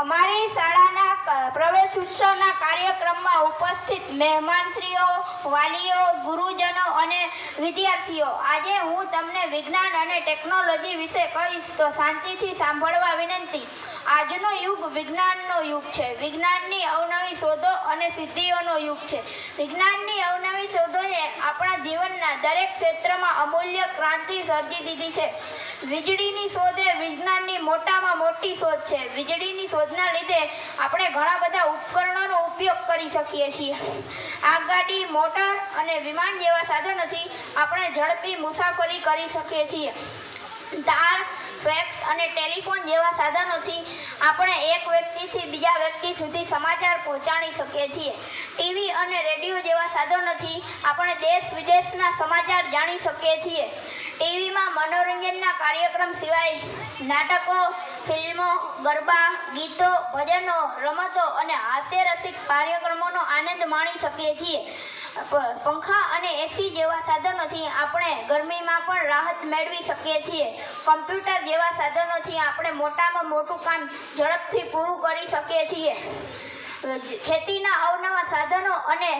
અમારી શાળાના પ્રવેશ ઉત્સવના કાર્યક્રમમાં ઉપસ્થિત મહેમાનશ્રીઓ, વાલીઓ, ગુરુજનો અને વિદ્યાર્થીઓ. આજે હું તમને વિજ્ઞાન અને ટેકનોલોજી વિશે કહીશ, તો શાંતિથી સાંભળવા વિનંતી. આજનો યુગ વિજ્ઞાનનો યુગ છે. વિજ્ઞાનની અવનવી શોધો અને સિદ્ધિઓનો યુગ છે. વિજ્ઞાનની અવનવી શોધોએ આપણા જીવનના દરેક ક્ષેત્રમાં અમૂલ્ય ક્રાંતિ સર્જી દીધી છે. વીજળીની શોધે વિજ્ઞાનની મોટામાં મોટી શોધ છે. વીજળીની શોધના લીધે આપણે ઘણા બધા ઉપકરણોનો ઉપયોગ કરી શકીએ છીએ. આગગાડી મોટર અને વિમાન જેવા સાધનોથી આપણે ઝડપી મુસાફરી કરી શકીએ છીએ. તાર, ફેક્સ અને ટેલિફોન જેવા સાધનોથી આપણે એક વ્યક્તિથી બીજા વ્યક્તિ સુધી સમાચાર પહોંચાડી શકીએ છીએ. ટીવી અને રેડિયો જેવા સાધનોથી આપણે દેશ વિદેશના સમાચાર જાણી શકીએ છીએ. ટીવીમાં મનોરંજનના કાર્યક્રમ સિવાય નાટકો, ફિલ્મો, ગરબા, ગીતો, ભજનો, રમતો અને હાસ્યરસિક કાર્યક્રમોનો આનંદ માણી શકીએ છીએ. પંખા અને એસી જેવા સાધનોથી આપણે ગરમીમાં પણ રાહત મેળવી શકીએ છીએ. કમ્પ્યુટર જેવા સાધનોથી આપણે મોટામાં મોટું કામ ઝડપથી પૂરું કરી શકીએ છીએ. ખેતીના અવનવા સાધનો અને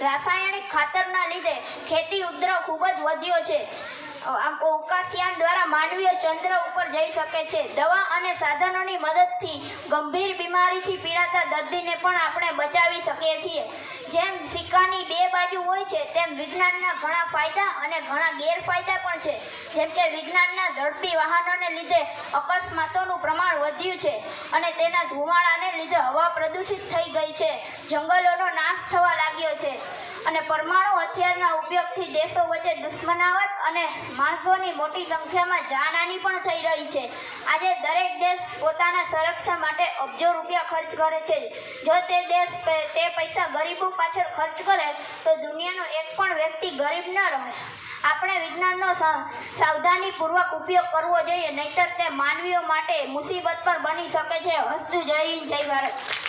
રાસાયણિક ખાતરના લીધે ખેતી ઉપદ્રવ ખૂબ જ વધ્યો છે. અવકાશયાન દ્વારા માનવીય ચંદ્ર ઉપર જઈ શકે છે. દવા અને સાધનોની મદદથી ગંભીર બીમારીથી પીડાતા દર્દીને પણ આપણે બચાવી શકીએ છીએ. જેમ સિક્કાની બે બાજુ હોય છે, તેમ વિજ્ઞાનના ઘણા ફાયદા અને ઘણા ગેરફાયદા પણ છે. જેમ કે વિજ્ઞાનના ઝડપી વાહનોને લીધે અકસ્માતોનું પ્રમાણ વધ્યું છે અને તેના ધુમાડાને લીધે હવા પ્રદૂષિત થઈ ગઈ છે. જંગલોનો નાશ થવા અને પરમાણુ હથિયારના ઉપયોગથી દેશો વચ્ચે દુશ્મનાવટ અને માણસોની મોટી સંખ્યામાં જાનહાની પણ થઈ રહી છે. આજે દરેક દેશ પોતાના સંરક્ષણ માટે અબજો રૂપિયા ખર્ચ કરે છે. જો તે દેશ તે પૈસા ગરીબો પાછળ ખર્ચ કરે, તો દુનિયાનો એક પણ વ્યક્તિ ગરીબ ન રહે. આપણે વિજ્ઞાનનો સાવધાનીપૂર્વક ઉપયોગ કરવો જોઈએ, નહીતર તે માનવીઓ માટે મુસીબત પણ બની શકે છે. હસતું જય હિન્દ, જય ભારત.